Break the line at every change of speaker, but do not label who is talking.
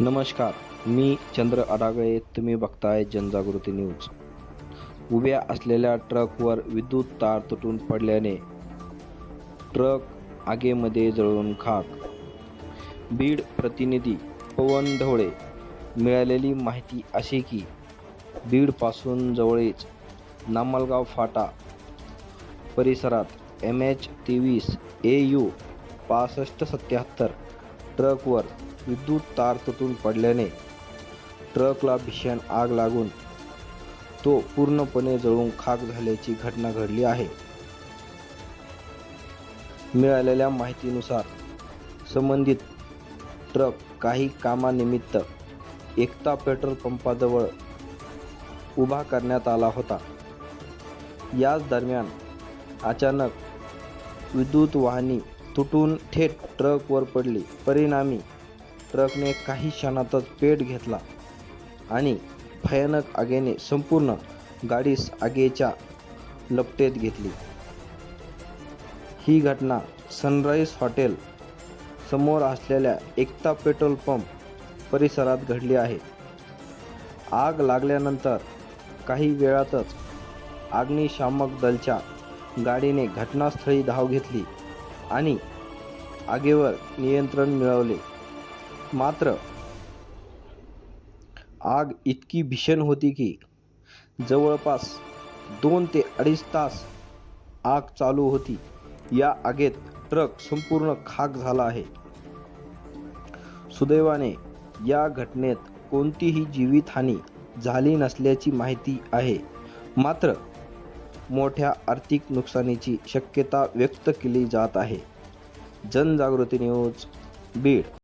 नमस्कार मी चंद्र अडागळे तुम्ही बघताय जनजागृती न्यूज. उभ्या असलेल्या ट्रकवर विद्युत तार तुटून पडल्याने ट्रक आगेमध्ये जळून खाक. बीड प्रतिनिधी पवन ढवळे मिळालेली माहिती अशी की बीडपासून जवळच नामलगाव फाटा परिसरात एम एच तेवीस ए यू पासष्ट सत्याहत्तर ट्रकवर विद्युत तार तुटून पडल्याने ट्रकला भीषण आग लागून तो पूर्णपणे जळून खाक झाल्याची घटना घडली आहे. मिळालेल्या माहितीनुसार संबंधित ट्रक काही कामानिमित्त एकता पेट्रोल पंपाजवळ उभा करण्यात आला होता. याच दरम्यान अचानक विद्युत वाहनी तुटून थेट ट्रकवर पडली. परिणामी ट्रकने काही क्षणातच पेट घेतला आणि भयानक आगेने संपूर्ण गाडीस आगेच्या लपटेत घेतली. ही घटना सनराईज हॉटेल समोर असलेल्या एकता पेट्रोल पंप परिसरात घडली आहे. आग लागल्यानंतर काही वेळातच अग्निशामक दलच्या गाडीने घटनास्थळी धाव घेतली. आणि आगीवर नियंत्रण मिळवले. मात्र आग इतकी भीषण होती की जवळपास दोन ते अडीच तास आग चालू होती. या आगेत ट्रक संपूर्ण खाक झाला आहे. सुदैवाने या घटनेत कोणतीही जीवितहानी झाली नसल्याची माहिती आहे. मात्र मोठ्या आर्थिक नुकसानीची शक्यता व्यक्त केली जात आहे. जनजागृती न्यूज बीड.